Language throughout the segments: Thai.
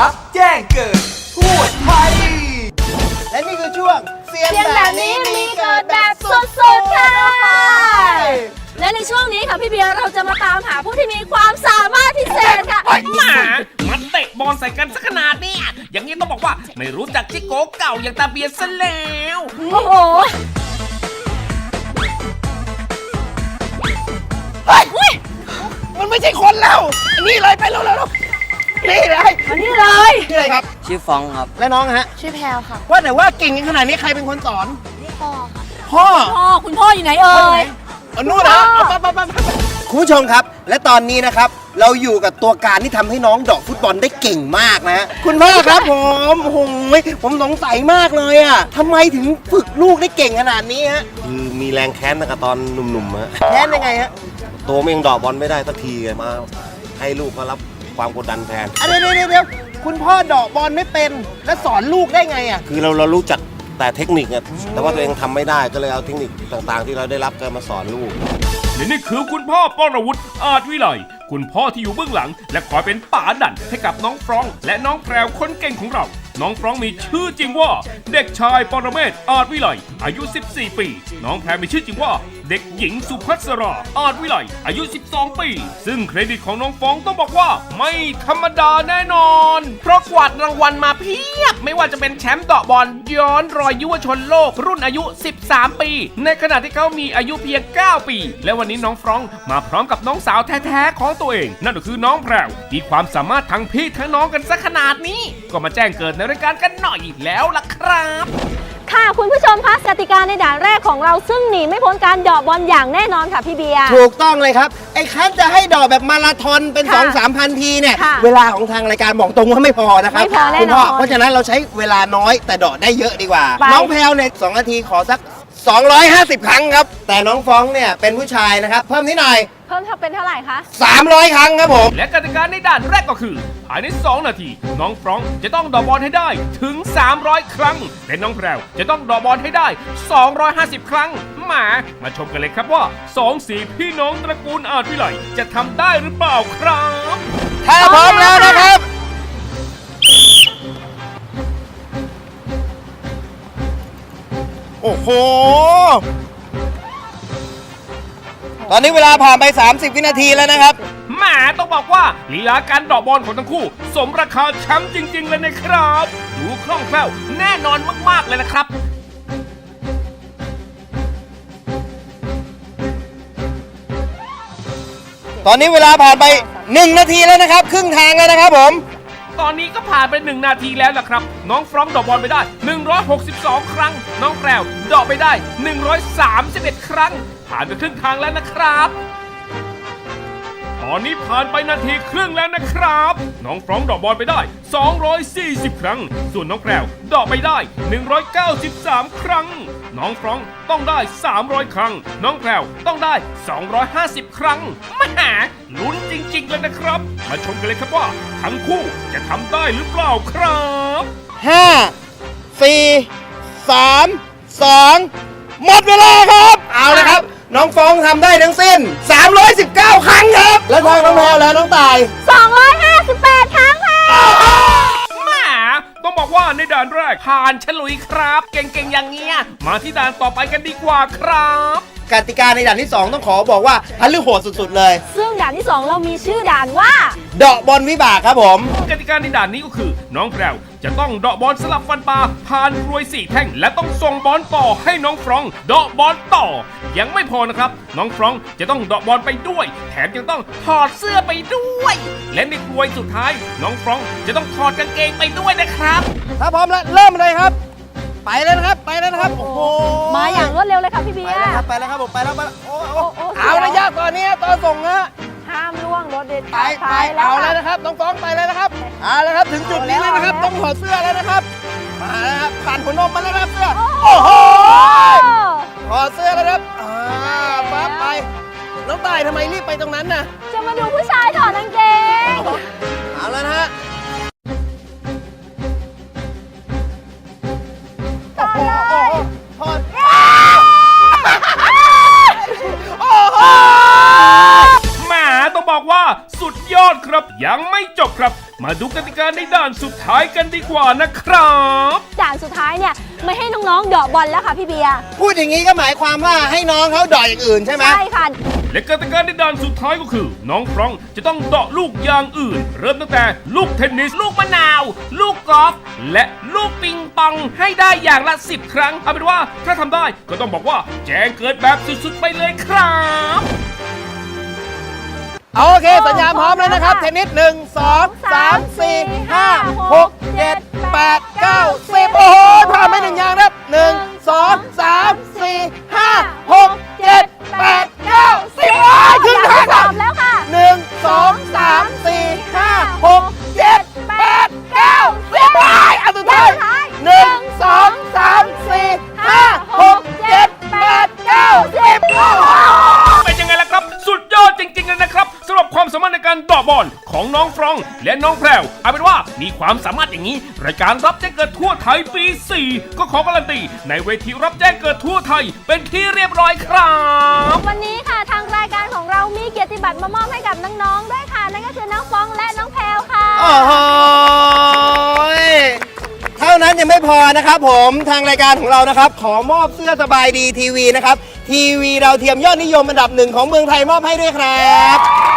รับแจ้งเกิดพูดไทย และนี่คือช่วงเสียงเสียงแบบนี้มีเกิดแบบสดๆค่ะ และในช่วงนี้ค่ะพี่เบียร์เราจะมาตามหาผู้ที่มีความสามารถพิเศษค่ะหมา มันเตะบอลใส่กันสักขนาดเนี้ยอย่างนี้ต้องบอกว่าไม่รู้จักจิโก้เก่าอย่างตาเบียร์ซะแล้ว โอ้โหมันไม่ใช่คนแล้วไอ้นี่เลยไปเร็วๆนี่เลยมานี่ เลยนี่เลยครับ ชื่อฟองครับ และน้องฮะ ชื่อแพลวค่ะว่าแต่ว่าเก่งขนาดนี้ใครเป็นคนสอน พ่อค่ะพ่อพ่อคุณพ่ออยู่ไหนเอ่ย เอานู่นนะเอาไปไปไปไปคุณผู้ชมครับ และตอนนี้นะครับ เราอยู่กับตัวการที่ทำให้น้องเดอกฟุตบอลได้เก่งมากนะฮะคุณพ่อครับผมโอ้โหผมสงสัยมากเลยอะทำไมถึงฝึกลูกได้เก่งขนาดนี้ฮะคือมีแรงแค้นตั้งแต่ตอนหนุ่มๆฮะแค้นยังไงฮะตัวไม่ยังดอกบอลไม่ได้สักทีไงมา ให้ลูกเขารับความกดดันแทน อะเดี๋ยวเดี๋ยวเดี๋ยว คุณพ่อเดอกบอลไม่เป็น แล้วสอนลูกได้ไงอะ คือเราเรารู้จักแต่เทคนิคอะแต่ว่าตัวเองทำไม่ได้ก็เลยเอาเทคนิคต่างๆ ที่เราได้รับก็มาสอนลูก และนี่คือคุณพ่อปรวุฒิอาจวิไลคุณพ่อที่อยู่เบื้องหลัง และคอยเป็นป่าดันให้กับน้องฟรองก์และน้องแพรวคนเก่งของเรา น้องฟรองก์มีชื่อจริงว่า เด็กชายปรเมศอาจวิไลอายุ 14 ปี น้องแพรมีชื่อจริงว่า เด็กหญิงสุภัสรา อาจวิไลอายุ 12 ปี ซึ่งเครดิตของน้องฟองต้องบอกว่า ไม่ธรรมดาแน่นอน เพราะกวาดรางวัลมาเพียบ ไม่ว่าจะเป็นแชมป์เดาะบอลย้อนรอยยุวชนโลกรุ่นอายุ 13 ปี ในขณะที่เขามีอายุเพียง 9 ปี และวันนี้น้องฟรองมาพร้อมกับน้องสาวแท้ๆของตัวเอง นั่นก็คือน้องแพรวมีความสามารถทั้งพี่ทั้งน้องกันสักขนาดนี้ ก็มาแจ้งเกิดในรายการกันหน่อยแล้วล่ะครับ ค่ะคุณผู้ชมคะกติกาในด่านแรกของเราซึ่งหนีไม่พ้นการเดอกบอลอย่างแน่นอนค่ะพี่เบียร์ ถูกต้องเลยครับ ไอ้คันจะให้ดอกแบบมาราธอนเป็น ค่ะ2 3 พันทีเนี่ย ค่ะเวลาของทางรายการบอกตรงว่าไม่พอนะครับไม่พอแน่คุณพ่อนอนเพราะฉะนั้นเราใช้เวลาน้อยแต่ดอกได้เยอะดีกว่า ไป น้องแพลวเนี่ยสองนาทีขอสัก 250 ครั้งครับ แต่น้องฟ้องเนี่ยเป็นผู้ชายนะครับ เพิ่มนิดหน่อย เพิ่มเท่าเป็นเท่าไหร่คะ 300 ครั้งครับผม และกติกาในด่านแรกก็คือ ภายใน 2 นาที น้องฟรองก์จะต้องเดอบอลให้ได้ถึง 300 ครั้ง และน้องแพรวจะต้องเดอบอลให้ได้ 250 ครั้งแหมามาชมกันเลยครับว่าสองสีพี่น้องตระกูลอาจวิไลจะทำได้หรือเปล่าครับ ถ้าพร้อมแล้ว อ้โห ตอนนี้เวลาผ่านไป 30 วินาทีแล้วนะครับ แหมต้องบอกว่าลีลาการเดอกบอลของทั้งคู่ สมราคาแชมป์จริง ๆ เลยนะครับ ดูคล่องแคล่วแน่นอนมากๆเลยนะครับ ตอนนี้เวลาผ่านไป 1 นาทีแล้วนะครับ ครึ่งทางแล้วนะครับผม ตอนนี้ก็ผ่านไป 1 นาทีแล้วล่ะครับ น้องฟรองก์ดอกบอลไปได้ 162 ครั้ง น้องแปรวดอกไปได้ 131 ครั้ง ผ่านไปครึ่งทางแล้วนะครับ ตอนนี้ผ่านไปนาทีครึ่งแล้วนะครับ น้องฟรองก์ดอกบอลไปได้ 240 ครั้ง ส่วนน้องแพรวดอกไปได้ 193 ครั้ง น้องฟรองก์ต้องได้ 300 ครั้ง น้องแพรวต้องได้ 250 ครั้งแหมลุ้นจริง ๆ เลยนะครับ มาชมกันเลยครับว่า ทั้งคู่จะทำได้หรือเปล่าครับ5 4 3 2หมดเวลาครับ เอาละครับ น้องฟองทำได้ทั้งสิ้น 319 ครั้งครับ แล้วทางน้องแพลวแล้วน้องตาย 258 ก ผ่านฉลุยครับ เก่งๆอย่างเงี้ย มาที่ด่านต่อไปกันดีกว่าครับ กติกาในด่านที่ 2 ต้องขอบอกว่าฮันลือโหดสุดๆ เลย ซึ่งด่านที่ 2 เรามีชื่อด่านว่า เดาะบอลวิบากครับผม กติกาในด่านนี้ก็คือ น้องแพรว จะต้องเดาะบอลสลับฟันปลาผ่านกรวยสี่แท่ง และต้องส่งบอลต่อให้น้องฟรองก์เดาะบอลต่อ ยังไม่พอนะครับ น้องฟรองก์จะต้องเดาะบอลไปด้วย แถมยังต้องถอดเสื้อไปด้วย และในกรวยสุดท้าย น้องฟรองก์จะต้องถอดกางเกงไปด้วยนะครับ ถ้าพร้อมแล้วเริ่มเลยครับ ไปเลยนะครับไปเลยนะครับโอ้โหมาอย่างรวดเร็วเลยค่ะพี่เบีไปยแล้วร์ครับไปแล้วครับผมไปแล้วไปแล้วโอ้โหโอ้โหเอาระยะตอนนี้ตอนส่งนะห้ามล่วงรถเด็ดไปขาดไปแล้วเอาแล้วค่ะนะครับน้องฟองไป เลยนะครับเอาแล้วครับถึงจุดนี้แล้วนะครับ ต้องถอดเสื้อแล้วนะครับ มาแล้วครับผ่านหัวนมมาแล้วนะครับเสื้อ โอ้โหถอดเสื้อแล้วครับอ่าปั๊บไป น้องตายทำไมรีบไปตรงนั้นน่ะ จะมาดูผู้ชายถอดกางเกง เอาแล้วนะฮะโอ้โหโอ้โหถอดโอ้โหแหมต้องบอกว่าสุดยอดครับยังไม่จบ ครับ มาดูกติกาในด่านสุดท้ายกันดีกว่านะครับ ด่านสุดท้ายเนี่ยไม่ให้น้องๆเดาะบอลแล้วค่ะพี่เบียร์พูดอย่างนี้ก็หมายความว่าให้น้องเขาดอยอย่างอื่นใช่ไหม ใช่ค่ะ และกติกาในด่านสุดท้ายก็คือ น้องฟรองก์จะต้องเดาะลูกอย่างอื่น เริ่มตั้งแต่ลูกเทนนิส ลูกมะนาว ลูกกอล์ฟและลูกปิงปองให้ได้อย่างละ 10 ครั้งเอาเป็นว่าถ้าทำได้ก็ต้องบอกว่าแจ้งเกิดแบบสุดๆไปเลยครับ โอเค สัญญาณพร้อมแล้วนะครับ เทนนิสหนึ่งสองสาม และน้องแพรวเอาเป็นว่ามีความสามารถอย่างนี้ รายการรับแจ้งเกิดทั่วไทยปี 4 ก็ขอการันตีในเวทีรับแจ้งเกิดทั่วไทย เป็นที่เรียบร้อยครับ วันนี้ค่ะทางรายการของเรามีเกียรติบัตรมามอบให้กับน้องๆด้วยค่ะนั่นก็คือน้องฟองและน้องแพรวค่ะ โอ้โหยเท่านั้นยังไม่พอนะครับผมทางรายการของเรานะครับ ขอมอบเสื้อสบายดีทีวีนะครับ ทีวีดาวเทียมยอดนิยมอันดับหนึ่งของเมืองไทยมอบให้ด้วยครับ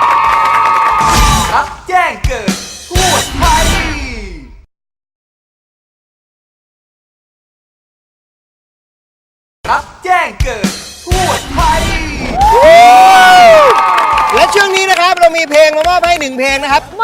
รับแจ้งเกิดทั่วไทยรับแจ้งเกิดทั่วไทยและช่วงนี้นะครับเรามีเพลงมามอบให้หนึ่งเพลงนะครับ ม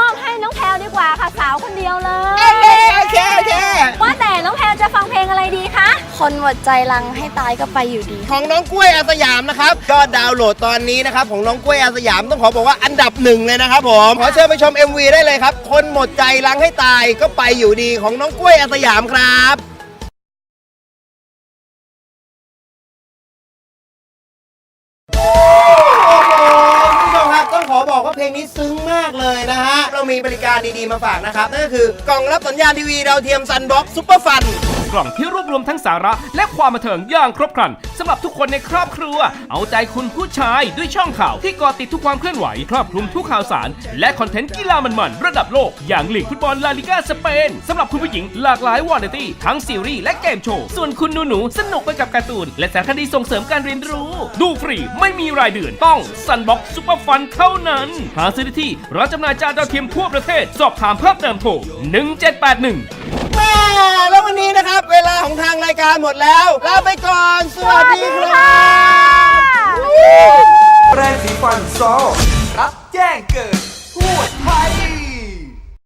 คนหมดใจรังให้ตายก็ไปอยู่ดี ของน้องกล้วยอาสยามนะครับยอดดาวน์โหลดตอนนี้นะครับของน้องกล้วยอาสยามต้องขอบอกว่าอันดับหนึ่งเลยนะครับผมขอเชิญไปชม MV ได้เลยครับ คนหมดใจรังให้ตายก็ไปอยู่ดีของน้องกล้วยอาสยามครับโอ้โหคุณผู้ชมครับต้องขอบอกว่าเพลงนี้ซึ้งมากเลยนะฮะ เรามีบริการดีๆมาฝากนะครับนั่นก็คือกล่องรับสัญญาณทีวีดาวเทียมซันบ็อกซุปเปอร์ฟัน กล่องที่รวบรวมทั้งสาระและความบันเทิงอย่างครบครันสำหรับทุกคนในครอบครัว เอาใจคุณผู้ชายด้วยช่องข่าวที่เกาะติดทุกความเคลื่อนไหว ครอบคลุมทุกข่าวสาร และคอนเทนต์กีฬามันๆ ระดับโลก อย่างลีกฟุตบอลลาลิกาสเปนสำหรับคุณผู้หญิงหลากหลายวาไรตี้ทั้งซีรีส์และเกมโชว์ ส่วนคุณหนูๆสนุกไปกับการ์ตูน และสารคดีส่งเสริมการเรียนรู้ ดูฟรีไม่มีรายเดือนต้องซันบ็อกซุปเปอร์ฟันเท่านั้นหาซื้อได้ที่ร้านจำหน่ายจานดาวเทียมทั่วประเทศ สอบถามเพิ่มเติมโทร 1781แม่แล้ววันนี้นะครับ เวลาของทางรายการหมดแล้วลาไปก่อน สวัสดีครับแปรงสีฟันซอรับแจ้งเกิดทั่วไทย